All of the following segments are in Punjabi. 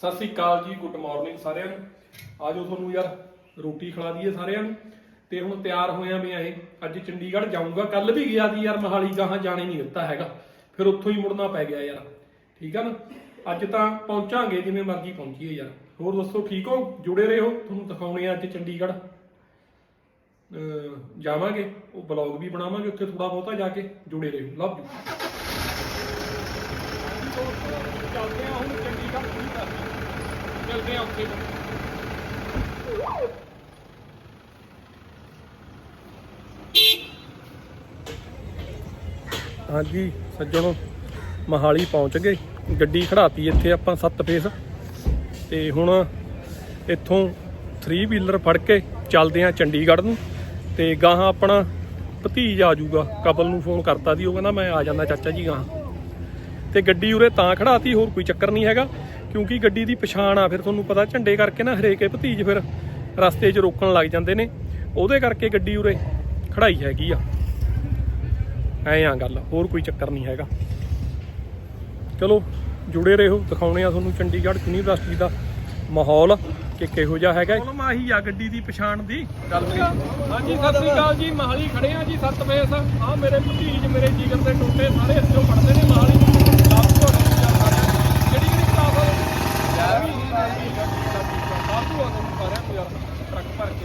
ਸਤਿ ਸ੍ਰੀ ਅਕਾਲ ਜੀ ਗੁੱਡ ਮਾਰਨਿੰਗ ਸਾਰਿਆਂ ਨੂੰ। ਆਜੋ ਤੁਹਾਨੂੰ ਯਾਰ ਰੋਟੀ ਖਿਲਾ ਦਈਏ ਸਾਰਿਆਂ ਨੂੰ। ਤੇ ਹੁਣ ਤਿਆਰ ਹੋਇਆ ਮੈਂ ਇਹ। ਅੱਜ ਚੰਡੀਗੜ੍ਹ ਜਾਊਂਗਾ। ਕੱਲ ਵੀ ਗਿਆ ਸੀ ਯਾਰ ਮਹਾਲੀ, ਗਾਹਾਂ ਜਾਣੇ ਨਹੀਂ ਦਿੱਤਾ ਹੈਗਾ। ਫਿਰ ਉੱਥੋਂ ਹੀ ਮੁੜਨਾ ਪੈ ਗਿਆ ਯਾਰ। ਠੀਕ ਆ ਨਾ? ਅੱਜ ਤਾਂ ਪਹੁੰਚਾਂਗੇ ਜਿਵੇਂ ਮਰਜ਼ੀ ਪਹੁੰਚੀਏ ਯਾਰ। ਹੋਰ ਦੱਸੋ, ਠੀਕ ਹੋ? ਜੁੜੇ ਰਹੋ। ਤੁਹਾਨੂੰ ਦਿਖਾਉਣੇ ਆ ਅੱਜ ਚੰਡੀਗੜ੍ਹ। ਜਾਵਾਂਗੇ। ਉਹ ਬਲੌਗ ਵੀ ਬਣਾਵਾਂਗੇ ਉੱਥੇ ਥੋੜਾ ਬਹੁਤਾ ਜਾ ਕੇ। ਜੁੜੇ ਰਹੋ। ਲਵ ਯੂ ਚੱਲਦੇ ਆ ਹੁਣ ਚੰਡੀਗੜ੍ਹ ਪੂਰੀ ਕਰਨੀ ਚੱਲਦੇ ਆ ਉੱਥੇ। ਹਾਂਜੀ, ਸੱਜਣੋ, ਮਹਾਲੀ ਪਹੁੰਚ ਗਏ। ਗੱਡੀ ਖੜਾਤੀ ਇੱਥੇ ਆਪਾਂ ਸੱਤ ਫੇਸ ਤੇ ਹੁਣ ਇੱਥੋਂ 3 ਵੀਲਰ ਫੜ ਕੇ ਚੱਲਦੇ ਆ ਚੰਡੀਗੜ੍ਹ ਨੂੰ। ਤੇ ਗਾਹਾਂ ਆਪਣਾ ਭਤੀਜ ਆ ਜਾਊਗਾ। ਕਪਲ ਨੂੰ ਫੋਨ ਕਰਤਾ ਸੀ, ਉਹ ਕਹਿੰਦਾ ਮੈਂ ਆ ਜਾਂਦਾ ਚਾਚਾ ਜੀ ਗਾਹਾਂ। ਤੇ ਗੱਡੀ ਉਰੇ ਤਾਂ ਖੜਾਤੀ ਹੋਰ ਕੋਈ ਚੱਕਰ ਨਹੀਂ ਹੈਗਾ। ਕਿਉਂਕਿ ਗੱਡੀ ਦੀ ਪਛਾਣ ਆ ਫਿਰ ਤੁਹਾਨੂੰ ਪਤਾ ਝੰਡੇ ਕਰਕੇ ਨਾ ਹਰੇਕੇ ਭਤੀਜ ਫਿਰ ਰਸਤੇ 'ਚ ਰੋਕਣ ਲੱਗ ਜਾਂਦੇ ਨੇ। ਉਹਦੇ ਕਰਕੇ ਗੱਡੀ ਉਰੇ ਖੜਾਈ ਹੈਗੀ ਆ। ਐ ਆ ਗੱਲ ਹੋਰ ਕੋਈ ਚੱਕਰ ਨਹੀਂ ਹੈਗਾ। ਚਲੋ ਜੁੜੇ ਰਹੋ ਦਿਖਾਉਣੇ ਆ ਤੁਹਾਨੂੰ ਚੰਡੀਗੜ੍ਹ ਯੂਨੀਵਰਸਿਟੀ ਦਾ ਮਾਹੌਲ ਕਿ ਕਿਹੋ ਜਿਹਾ ਹੈਗਾ। ਕੋਲਮ ਆਹੀ ਆ ਗੱਡੀ ਦੀ ਪਛਾਣ ਦੀ। ਗੱਲ ਹਾਂਜੀ ਸਤਿ ਸ੍ਰੀ ਅਕਾਲ ਜੀ ਮਹਾਲੀ ਖੜੇ ਆ ਜੀ ਸੱਤ ਫੇਸ ਆ ਮੇਰੇ ਭਤੀਜ ਮੇਰੇ ਜਿਗਰ ਦੇ ਟੋਟੇ ਸਾਰੇ ਇੱਥੋਂ ਪੜਦੇ ਨੇ ਮਹਾਲੀ ਲੱਭ ਤੋਂ ਜਿਹੜੀ ਜਿਹੜੀ ਕਲਾਸ ਆ ਯਾਰ ਵੀ ਸਾਧੂ ਆ ਤੁਹਾਨੂੰ ਸਾਰਿਆਂ ਨੂੰ ਯਾਰ ਟਰੱਕ ਭਰ ਕੇ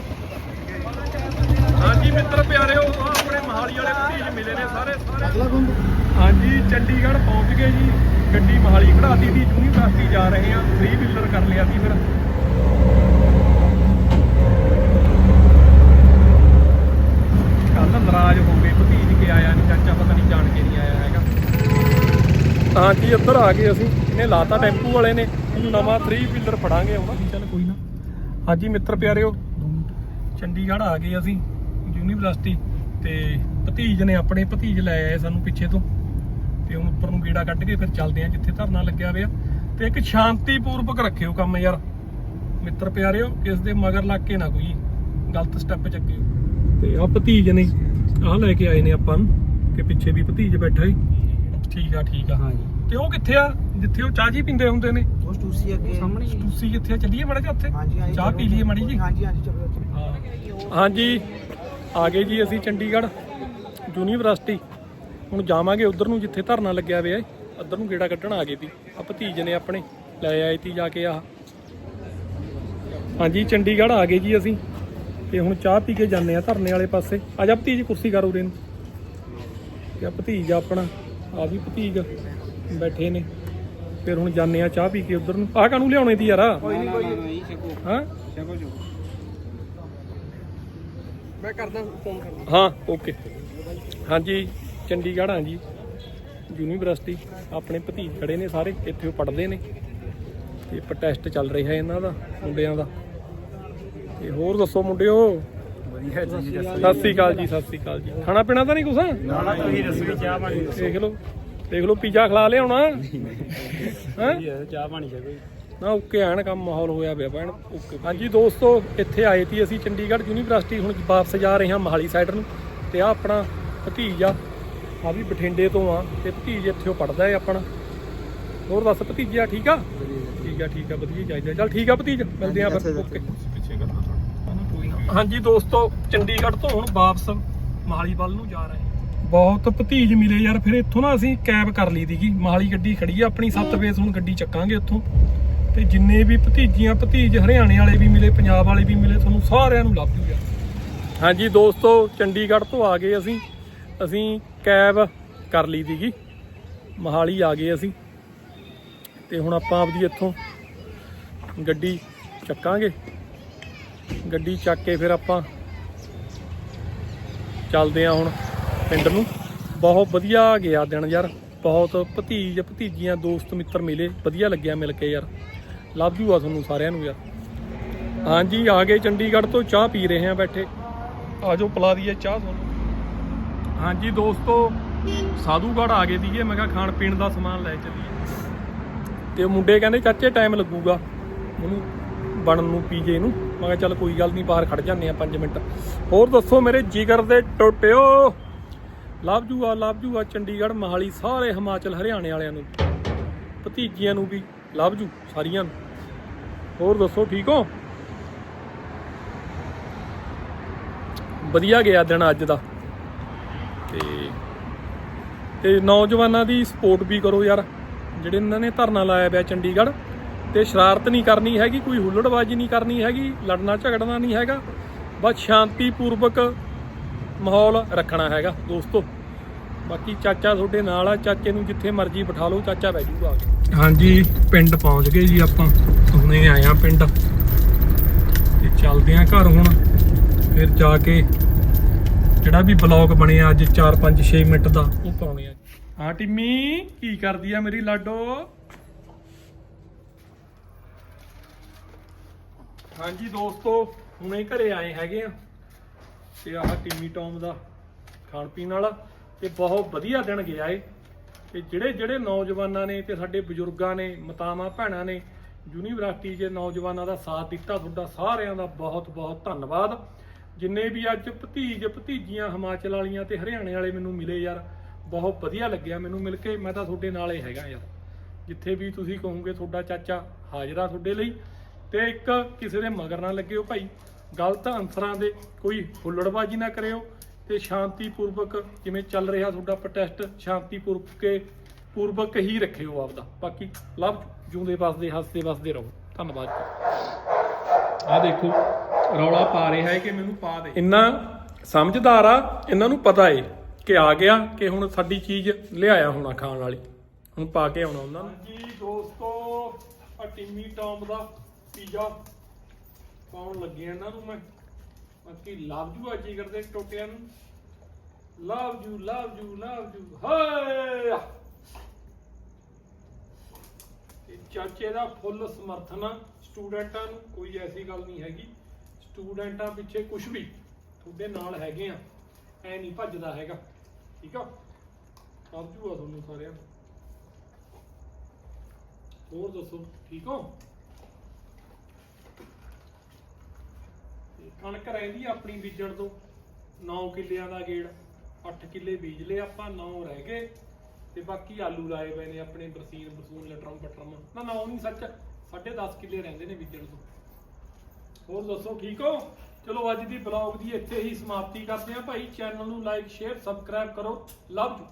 ਹਾਂਜੀ ਮਿੱਤਰ ਪਿਆਰਿਓ ਆ ਆਪਣੇ ਮਹਾਲੀ ਵਾਲੇ ਭਤੀਜ ਮਿਲੇ ਨੇ ਸਾਰੇ ਸਾਰੇ ਹਾਂਜੀ ਚੰਡੀਗੜ੍ਹ ਪਹੁੰਚ ਗਏ ਜੀ। ਗੱਡੀ ਮਹਾਲੀ ਖੜਾਤੀ ਦੀ ਯੂਨੀਵਰਸਿਟੀ ਜਾ ਰਹੇ ਆ 3 ਵੀਲਰ ਕਰ ਲਿਆ ਸੀ ਫਿਰ। ਕੱਲ ਨਾਰਾਜ਼ ਹੋ ਗਏ ਭਤੀਜ ਕੇ ਆਇਆ ਨਹੀਂ ਚਾਚਾ ਪਤਾ ਨਹੀਂ ਜਾਣ ਕੇ ਨਹੀਂ ਆਇਆ ਹੈਗਾ। ਹਾਂਜੀ ਇੱਧਰ ਆ ਗਏ ਅਸੀਂ ਇਹਨੇ ਲਾਤਾ ਟੈਂਪੂ ਵਾਲੇ ਨੇ ਨਵਾਂ 3 ਵੀਲਰ ਫੜਾਂਗੇ ਹੁਣ। ਚੱਲ ਕੋਈ ਨਾ। ਹਾਂਜੀ ਮਿੱਤਰ ਪਿਆਰਿਓ ਚੰਡੀਗੜ੍ਹ ਆ ਗਏ ਅਸੀਂ ਯੂਨੀਵਰਸਿਟੀ ਤੇ ਭਤੀਜ ਨੇ ਆਪਣੇ ਭਤੀਜ ਲੈ ਆਏ ਸਾਨੂੰ ਪਿੱਛੇ ਤੋਂ। ਤੇ ਹੁਣ ਉੱਪਰ ਨੂੰ ਗੇੜਾ ਕੱਢ ਕੇ ਫਿਰ ਚੱਲਦੇ ਆ ਜਿੱਥੇ ਧਰਨਾ ਲੱਗਿਆ ਹੋਇਆ। ਤੇ ਇੱਕ ਸ਼ਾਂਤੀਪੂਰਵਕ ਰੱਖਿਓ ਕੰਮ ਯਾਰ। ਮਿੱਤਰ ਪਿਆਰਿਓ ਕਿਸ ਦੇ ਮਗਰ ਲੱਗ ਕੇ ਨਾ ਕੋਈ ਗਲਤ ਸਟੈਪ ਚੱਕਿਓ। ਤੇ ਆ ਭਤੀਜ ਨੇ ਆਹ ਲੈ ਕੇ ਆਏ ਨੇ ਆਪਾਂ ਨੂੰ ਕਿ ਪਿੱਛੇ ਵੀ ਭਤੀਜ ਬੈਠਾ ਹੀ ਠੀਕ ਆ ਠੀਕ ਆ। ਹਾਂਜੀ। ਤੇ ਉਹ ਕਿੱਥੇ ਆ? ਜਿੱਥੇ ਉਹ ਚਾਹ ਜੀ ਪੀਂਦੇ ਹੁੰਦੇ ਨੇ। ਉਹ ਟੂਸੀ ਅੱਗੇ। ਸਾਹਮਣੇ ਹੀ ਹੈ। ਤੁਸੀਂ ਕਿੱਥੇ ਆ? ਚੱਲੀਏ ਮੜਾ ਜਾ ਉੱਥੇ? ਚਾਹ ਪੀ ਲਈਏ ਮਾੜੀ ਜੀ। ਹਾਂਜੀ ਹਾਂਜੀ ਚਲੋ ਚਲੋ। ਹਾਂਜੀ ਆ ਗਏ ਜੀ ਅਸੀਂ ਚੰਡੀਗੜ੍ਹ ਯੂਨੀਵਰਸਿਟੀ। ਹੁਣ ਜਾਵਾਂਗੇ ਉਧਰ ਨੂੰ ਜਿੱਥੇ ਧਰਨਾ ਲੱਗਿਆ ਹੋਇਆ ਏ ਉਧਰ ਨੂੰ ਗੇੜਾ ਕੱਢਣ ਆ ਗਏ ਸੀ ਆ ਭਤੀਜ ਨੇ ਆਪਣੇ ਲੈ ਆਏ ਤੀ ਜਾ ਕੇ ਆ ਹਾਂਜੀ ਚੰਡੀਗੜ੍ਹ ਆ ਗਏ ਜੀ ਅਸੀਂ। ਤੇ ਹੁਣ ਚਾਹ ਪੀ ਕੇ ਜਾਂਦੇ ਆ ਧਰਨੇ ਵਾਲੇ ਪਾਸੇ। ਆ ਜਾ ਭਤੀਜ ਕੁਰਸੀ ਕਰ ਉਰੇ ਨੂੰ। ਤੇ ਆ ਭਤੀਜ ਆ ਆਪਣਾ? ਆ ਵੀ ਭਤੀਜ ਬੈਠੇ ਨੇ। ਫਿਰ ਹੁਣ ਜਾਂਦੇ ਆ ਚਾਹ ਪੀ ਕੇ ਉਧਰ ਨੂੰ। ਆਹ ਕਾਹਨੂੰ ਲਿਆਉਣੇ ਦੀ ਯਾਰ? ਕੋਈ ਨਹੀਂ ਕੋਈ ਨਹੀਂ ਛਕੋ। ਹਾਂ? ਛਕੋ ਛਕੋ। ਮੈਂ ਕਰਦਾ ਫੋਨ ਕਰਦਾ। ਹਾਂ ਓਕੇ। ਹਾਂਜੀ। ਚੰਡੀਗੜ੍ਹ ਹਾਂ ਜੀ ਯੂਨੀਵਰਸਿਟੀ ਆਪਣੇ ਭਤੀਜ ਖੜੇ ਨੇ ਸਾਰੇ ਇੱਥੇ ਉਹ ਪੜ੍ਹਦੇ ਨੇ। ਤੇ ਪ੍ਰੋਟੈਸਟ ਚੱਲ ਰਿਹਾ ਇਹਨਾਂ ਦਾ ਮੁੰਡਿਆਂ ਦਾ। ਤੇ ਹੋਰ ਦੱਸੋ ਮੁੰਡਿਓ? ਵਧੀਆ ਜੀ ਸਤਿ ਸ੍ਰੀ ਅਕਾਲ ਜੀ ਸਤਿ ਸ੍ਰੀ ਅਕਾਲ ਜੀ। ਖਾਣਾ ਪੀਣਾ ਤਾਂ ਨਹੀਂ ਕੁਛ? ਨਾ ਨਾ ਤੁਸੀਂ ਰਸਮੀ ਚਾਹ ਪਾਣੀ ਦੇਖ ਲਓ ਦੇਖ ਲਓ ਪੀਜ਼ਾ ਖਿਲਾ ਲਿਆਉਣਾ। ਹੈ? ਚਾਹ ਪਾਣੀ ਛਕੋ ਨਾ ਓਕੇ ਐਨ ਕੰਮ ਮਾਹੌਲ ਹੋਇਆ ਪਿਆ ਭੈਣ ਓਕੇ। ਹਾਂਜੀ ਦੋਸਤੋ ਇੱਥੇ ਆਏ ਸੀ ਅਸੀਂ ਚੰਡੀਗੜ੍ਹ ਯੂਨੀਵਰਸਿਟੀ ਹੁਣ ਵਾਪਸ ਜਾ ਰਹੇ ਹਾਂ ਮਹਾਲੀ ਸਾਈਡ ਨੂੰ। ਤੇ ਆ ਆਪਣਾ ਭਤੀਜ ਆ ਵੀ ਬਠਿੰਡੇ ਤੋਂ ਆ ਤੇ ਭਤੀਜ ਇੱਥੇ ਉਹ ਪੜਦਾ ਹੈ ਆਪਣਾ। ਹੋਰ ਦੱਸ ਭਤੀਜਿਆ ਠੀਕ ਆ? ਠੀਕ ਆ ਠੀਕ ਆ ਵਧੀਆ ਚਾਹੀਦਾ। ਚੱਲ ਠੀਕ ਆ ਭਤੀਜ ਮਿਲਦੇ ਆ ਫਿਰ। ਓਕੇ ਹਾਂਜੀ ਦੋਸਤੋ ਚੰਡੀਗੜ੍ਹ ਤੋਂ ਹੁਣ ਵਾਪਸ ਮਹਾਲੀ ਵੱਲ ਨੂੰ ਜਾ ਰਹੇ ਬਹੁਤ ਭਤੀਜ ਮਿਲੇ ਯਾਰ ਫਿਰ ਇੱਥੋਂ ਨਾ ਅਸੀਂ ਕੈਬ ਕਰ ਲਈ ਦੀਗੀ ਮਹਾਲੀ ਗੱਡੀ ਖੜੀ ਆ ਆਪਣੀ 7 ਫੇਸ ਹੁਣ ਗੱਡੀ ਚੱਕਾਂਗੇ ਉੱਥੋਂ ਤੇ ਜਿੰਨੇ ਵੀ ਭਤੀਜੀਆਂ ਭਤੀਜ ਹਰਿਆਣੇ ਵਾਲੇ ਵੀ ਮਿਲੇ ਪੰਜਾਬ ਵਾਲੇ ਵੀ ਮਿਲੇ ਤੁਹਾਨੂੰ ਸਾਰਿਆਂ ਨੂੰ ਲੱਭ ਜੂਗਾ। ਹਾਂਜੀ ਦੋਸਤੋ ਚੰਡੀਗੜ੍ਹ ਤੋਂ ਆ ਗਏ ਅਸੀਂ। ਅਸੀਂ ਕੈਬ ਕਰ ਲਈ ਦੀਗੀ ਮਹਾਲੀ ਆ ਗਏ ਅਸੀਂ। ਤੇ ਹੁਣ ਆਪਾਂ ਆਪਦੀ ਇੱਥੋਂ ਗੱਡੀ ਚੱਕਾਂਗੇ। ਗੱਡੀ ਚੱਕ ਕੇ ਫਿਰ ਆਪਾਂ ਚੱਲਦੇ ਆ ਹੁਣ ਪਿੰਡ ਨੂੰ। ਬਹੁਤ ਵਧੀਆ ਗਿਆ ਦਿਨ ਯਾਰ। ਬਹੁਤ ਭਤੀਜ ਭਤੀਜੀਆਂ, ਦੋਸਤ, ਮਿੱਤਰ ਮਿਲੇ। ਵਧੀਆ ਲੱਗਿਆ ਮਿਲ ਕੇ ਯਾਰ। ਲਵ ਯੂ ਆ ਤੁਹਾਨੂੰ ਸਾਰਿਆਂ ਨੂੰ ਯਾਰ। ਹਾਂਜੀ, ਆ ਗਏ ਚੰਡੀਗੜ੍ਹ ਤੋਂ ਚਾਹ ਪੀ ਰਹੇ ਆ ਬੈਠੇ। ਆਜੋ ਪਿਲਾ ਦਈਏ ਚਾਹ ਤੁਹਾਨੂੰ। ਹਾਂਜੀ ਦੋਸਤੋ, ਸਾਧੂਗੜ੍ਹ ਆ ਗਏ ਦੀਏ ਮੈਂ ਕਿਹਾ ਖਾਣ ਪੀਣ ਦਾ ਸਮਾਨ ਲੈ ਚੱਲੀਏ। ਤੇ ਮੁੰਡੇ ਕਹਿੰਦੇ, ਚਾਚੇ ਟਾਈਮ ਲੱਗੂਗਾ। ਉਹਨੂੰ ਬਣਨ ਨੂੰ, ਪੀਜੇ ਨੂੰ। ਮੈਂ ਕਿਹਾ, ਚੱਲ ਕੋਈ ਗੱਲ ਨਹੀਂ ਬਾਹਰ ਖੜ ਜਾਂਦੇ ਆ 5 ਮਿੰਟ। ਹੋਰ ਦੱਸੋ, ਮੇਰੇ ਜਿਗਰ ਦੇ ਟੋਟਿਓ। ਲਵ ਜੂ ਆ ਲਵ ਜੂ ਆ ਚੰਡੀਗੜ੍ਹ, ਮਹਾਲੀ, ਸਾਰੇ ਹਿਮਾਚਲ, ਹਰਿਆਣੇ ਵਾਲਿਆਂ ਨੂੰ। ਭਤੀਜੀਆਂ ਨੂੰ ਵੀ ਲਵ ਜੂ, ਸਾਰੀਆਂ ਨੂੰ। ਹੋਰ ਦੱਸੋ, ਠੀਕ ਹੋ? ਵਧੀਆ ਗਿਆ ਦਿਨ ਅੱਜ ਦਾ। ਤੇ ਤੇ ਨੌਜਵਾਨਾਂ ਦੀ ਸਪੋਰਟ ਵੀ ਕਰੋ ਯਾਰ, ਜਿਹੜੇ ਇਹਨਾਂ ਨੇ ਧਰਨਾ ਲਾਇਆ ਪਿਆ ਚੰਡੀਗੜ੍ਹ, ਤੇ ਸ਼ਰਾਰਤ ਨਹੀਂ ਕਰਨੀ ਹੈਗੀ, ਕੋਈ ਹੁੱਲੜਬਾਜ਼ੀ ਨਹੀਂ ਕਰਨੀ ਹੈਗੀ, ਲੜਨਾ ਝਗੜਨਾ ਨਹੀਂ ਹੈਗਾ, ਬਸ ਸ਼ਾਂਤੀਪੂਰਵਕ ਮਾਹੌਲ ਰੱਖਣਾ ਹੈਗਾ ਦੋਸਤੋ। ਬਾਕੀ ਚਾਚਾ ਤੁਹਾਡੇ ਨਾਲ ਆ, ਚਾਚੇ ਨੂੰ ਜਿੱਥੇ ਮਰਜ਼ੀ ਬਿਠਾ ਲਓ, ਚਾਚਾ ਬਹਿ ਜੂਗਾ ਆ ਕੇ। ਹਾਂਜੀ, ਪਿੰਡ ਪਹੁੰਚ ਗਏ ਜੀ ਆਪਾਂ, ਹੁਣੇ ਆਏ ਆ ਪਿੰਡ। ਤੇ ਚੱਲਦੇ ਆ ਘਰ ਹੁਣ, ਫਿਰ ਜਾ ਕੇ ਜਿਹੜਾ ਵੀ ਬਲੌਗ ਬਣਿਆ ਅੱਜ 4 5 6 ਮਿੰਟ ਦਾ ਉਹ ਪਾਉਣੇ ਆ। ਹਾਂ ਟਿੰਮੀ ਕੀ ਕਰਦੀ ਆ ਮੇਰੀ ਲਾਡੋ? ਹਾਂਜੀ ਦੋਸਤੋ ਹੁਣੇ ਘਰੇ ਆਏ ਹੈਗੇ ਆ। ਤੇ ਆਹ ਟਿੰਮੀ ਟੌਮ ਦਾ ਖਾਣ ਪੀਣ ਵਾਲਾ ਤੇ ਬਹੁਤ ਵਧੀਆ ਦਿਨ ਗਿਆ ਏ। ਤੇ ਜਿਹੜੇ ਜਿਹੜੇ ਨੌਜਵਾਨਾਂ ਨੇ ਤੇ ਸਾਡੇ ਬਜ਼ੁਰਗਾਂ ਨੇ ਮਾਤਾਵਾਂ ਭੈਣਾਂ ਨੇ ਯੂਨੀਵਰਸਿਟੀ ਦੇ ਨੌਜਵਾਨਾਂ ਦਾ ਸਾਥ ਦਿੱਤਾ ਤੁਹਾਡਾ ਸਾਰਿਆਂ ਦਾ ਬਹੁਤ ਬਹੁਤ ਧੰਨਵਾਦ। ਜਿੰਨੇ ਵੀ ਅੱਜ ਭਤੀਜ ਭਤੀਜੀਆਂ ਹਿਮਾਚਲ ਵਾਲੀਆਂ ਤੇ ਹਰਿਆਣੇ ਵਾਲੇ ਮੈਨੂੰ ਮਿਲੇ ਯਾਰ, ਬਹੁਤ ਵਧੀਆ ਲੱਗਿਆ ਮੈਨੂੰ ਮਿਲ ਕੇ, ਮੈਂ ਤਾਂ ਤੁਹਾਡੇ ਨਾਲ ਹੀ ਹੈਗਾ ਯਾਰ। ਜਿੱਥੇ ਵੀ ਤੁਸੀਂ ਕਹੋਗੇ ਤੁਹਾਡਾ ਚਾਚਾ ਹਾਜ਼ਰਾ ਤੁਹਾਡੇ ਲਈ, ਤੇ ਇੱਕ ਕਿਸੇ ਦੇ ਮਗਰ ਨਾ ਲੱਗਿਓ ਭਾਈ। ਗਲਤ ਅਨਸਰਾਂ ਦੇ ਕੋਈ ਹੁੱਲੜਬਾਜ਼ੀ ਨਾ ਕਰਿਓ ਤੇ ਸ਼ਾਂਤੀਪੂਰਵਕ ਜਿਵੇਂ ਚੱਲ ਰਿਹਾ ਤੁਹਾਡਾ ਪ੍ਰੋਟੈਸਟ ਸ਼ਾਂਤੀਪੂਰਵਕ ਕੇ ਪੂਰਵਕ ਹੀ ਰੱਖਿਓ ਆਪਦਾ। ਬਾਕੀ ਲਵ ਜੂੰਦੇ ਵਸਦੇ, ਹੱਸਦੇ ਵਸਦੇ ਰਹੋ। ਧੰਨਵਾਦ। ਜੀ ਆ ਦੇਖੋ। ਰੌਲਾ ਪਾ ਰਿਹਾ ਹੈ ਕਿ ਮੈਨੂੰ ਪਾ ਦੇ। ਇੰਨਾ ਸਮਝਦਾਰ ਆ ਇਹਨਾਂ ਨੂੰ ਪਤਾ ਏ ਕਿ ਆ ਗਿਆ ਕਿ ਹੁਣ ਸਾਡੀ ਚੀਜ਼ ਲਿਆਇਆ ਹੋਣਾ ਖਾਣ ਵਾਲੀ। ਹੁਣ ਪਾ ਕੇ ਆਉਣਾ ਉਹਨਾਂ ਨੂੰ। ਜੀ ਦੋਸਤੋ ਆ ਟਿੰਮੀ ਟੌਮ ਦਾ ਪੀਜ਼ਾ ਪਾਉਣ ਲੱਗੇ ਇਹਨਾਂ ਨੂੰ ਮੈਂ। ਬਾਕੀ ਲਵ ਜੂ ਆ ਜੀ ਕਰਦੇ ਟੋਟਿਆਂ ਨੂੰ। ਲਵ ਜੂ ਲਵ ਜੂ ਲਵ ਜੂ ਹਾਏ! ਚਾਚੇ ਦਾ ਫੁੱਲ ਸਮਰਥਨ ਆ ਸਟੂਡੈਂਟਾਂ ਨੂੰ ਕੋਈ ਐਸੀ ਗੱਲ ਨਹੀਂ ਹੈਗੀ। ਸਟੂਡੈਂਟਾਂ ਪਿੱਛੇ ਕੁਝ ਵੀ ਤੁਹਾਡੇ ਨਾਲ ਹੈਗੇ ਆ, ਐ ਨਹੀਂ ਭੱਜਦਾ ਹੈਗਾ, ਠੀਕ ਆ? ਸਭ ਆ ਤੁਹਾਨੂੰ ਸਾਰਿਆਂ ਨੂੰ। ਹੋਰ ਦੱਸੋ, ਠੀਕ ਹੋ? ਕਣਕ ਰਹਿੰਦੀ ਆਪਣੀ ਬੀਜਣ ਤੋਂ 9 ਕਿੱਲਿਆਂ ਦਾ ਗੇੜ 8 ਕਿੱਲੇ ਬੀਜ ਲਏ ਆਪਾਂ 9 ਰਹਿ ਗਏ, ਤੇ ਬਾਕੀ ਆਲੂ ਲਾਏ ਪਏ ਨੇ ਆਪਣੇ ਬਰਸੀਨ, ਬਰਸੂਨ ਲਟਰਮ ਪਟਰਮ ਨਾ 9 ਨਹੀਂ ਸੱਚ 10.5 ਕਿੱਲੇ ਰਹਿੰਦੇ ਨੇ ਬੀਜਣ ਤੋਂ। ਹੋਰ ਦੱਸੋ, ਠੀਕ ਹੋ? ਚਲੋ, ਅੱਜ ਦੀ ਬਲੌਗ ਦੀ ਇੱਥੇ ਹੀ ਸਮਾਪਤੀ ਕਰਦੇ ਹਾਂ। ਭਾਈ ਚੈਨਲ ਨੂੰ ਲਾਈਕ ਸ਼ੇਅਰ ਸਬਸਕ੍ਰਾਈਬ ਕਰੋ। Love you